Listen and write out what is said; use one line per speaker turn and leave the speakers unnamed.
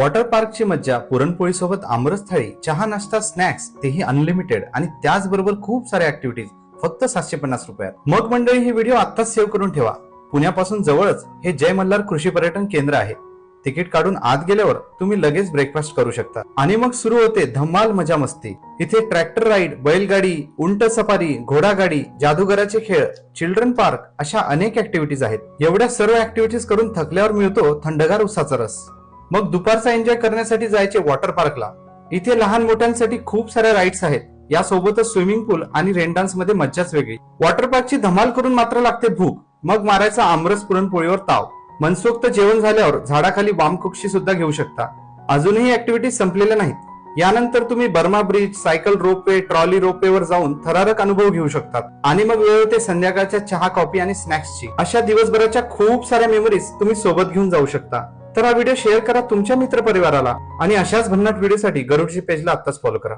Water पार्कची मज्जा पुरणपोळीसोबत आमरस थाळी चहा नाश्ता स्नॅक्स तेही अनलिमिटेड आणि त्याचबरोबर खूप साऱ्या ऍक्टिव्हिटीज फक्त सातशे पन्नास रुपयात. मग मंडळी ही व्हिडिओ आत्ताच सेव्ह करून ठेवा. पुण्यापासून जवळच हे जय मल्हार कृषी पर्यटन केंद्र आहे. तिकीट काढून आत गेल्यावर तुम्ही लगेच ब्रेकफास्ट करू शकता. आणि मग सुरू होते धमाल मजा मस्ती. इथे ट्रॅक्टर राईड बैलगाडी उंट सफारी घोडागाडी जादूगराचे खेळ चिल्ड्रन पार्क अशा अनेक ऍक्टिव्हिटीज आहेत. एवढ्या सर्व ऍक्टिव्हिटीज करून थकल्यावर मिळतो थंडगार उसाचा रस. मग दुपारचा एन्जॉय करण्यासाठी जायचे वॉटर पार्कला इथे लहान मोठ्यांसाठी खूप साऱ्या राईड्स आहेत. यासोबतच स्विमिंग पूल आणि रेन डान्समध्ये मज्जाच वेगळी. वॉटर पार्कची धमाल करून मात्र लागते भूक. मग मारायचा आमरस पुरणपोळीवर ताव. मनसोक्त जेवण झाल्यावर झाडाखाली वामकुक्षी सुद्धा घेऊ शकता. अजूनही ऍक्टिव्हिटीज संपलेल्या नाहीत. यानंतर तुम्ही Burma bridge cycle ropeway trolley रोपवेवर जाऊन थरारक अनुभव घेऊ शकतात. आणि मग वेळ ते संध्याकाळच्या चहा कॉफी आणि स्नॅक्सची अशा दिवसभराच्या खूप साऱ्या मेमरीज तुम्ही सोबत घेऊन जाऊ शकता. तर हा व्हिडिओ शेअर करा तुमच्या मित्र परिवाराला आणि अशाच भन्नाट व्हिडिओसाठी गरुडची पेजला आत्ताच फॉलो करा.